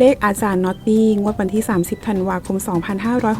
เลขอาจารย์น็อตตี้งวดวันที่ 30 ธันวาคม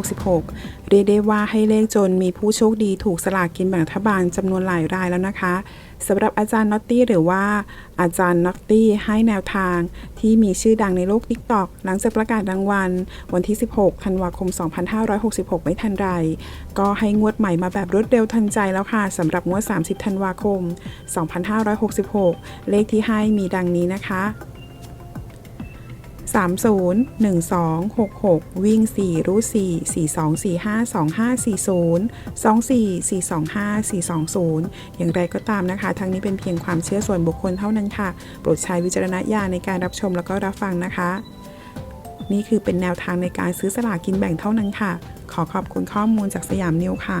2566 เรียกได้ว่าให้เลขจนมีผู้โชคดีถูกสลากกินแบ่งรัฐบาลจำนวนหลายรายแล้วนะคะสำหรับอาจารย์น็อตตี้หรือว่าอาจารย์น็อตตี้ให้แนวทางที่มีชื่อดังในโลก TikTok หลังจากประกาศรางวัล วันที่ 16 ธันวาคม 2566 ไม่ทันไร ก็ให้งวดใหม่มาแบบรวดเร็วทันใจแล้วค่ะสำหรับงวด 30 ธันวาคม 2566 เลขที่ให้มีดังนี้นะคะ 30 12 66 วิ่ง 4 รู้ 4 42 45 25 40 24 425 420 อย่างไรก็ตามนะคะ ทั้งนี้เป็นเพียงความเชื่อส่วนบุคคลเท่านั้นค่ะ โปรดใช้วิจารณญาณในการรับชมแล้วก็รับฟังนะคะ นี่คือเป็นแนวทางในการซื้อสลากกินแบ่งเท่านั้นค่ะ ขอขอบคุณข้อมูลจากสยามนิวค่ะ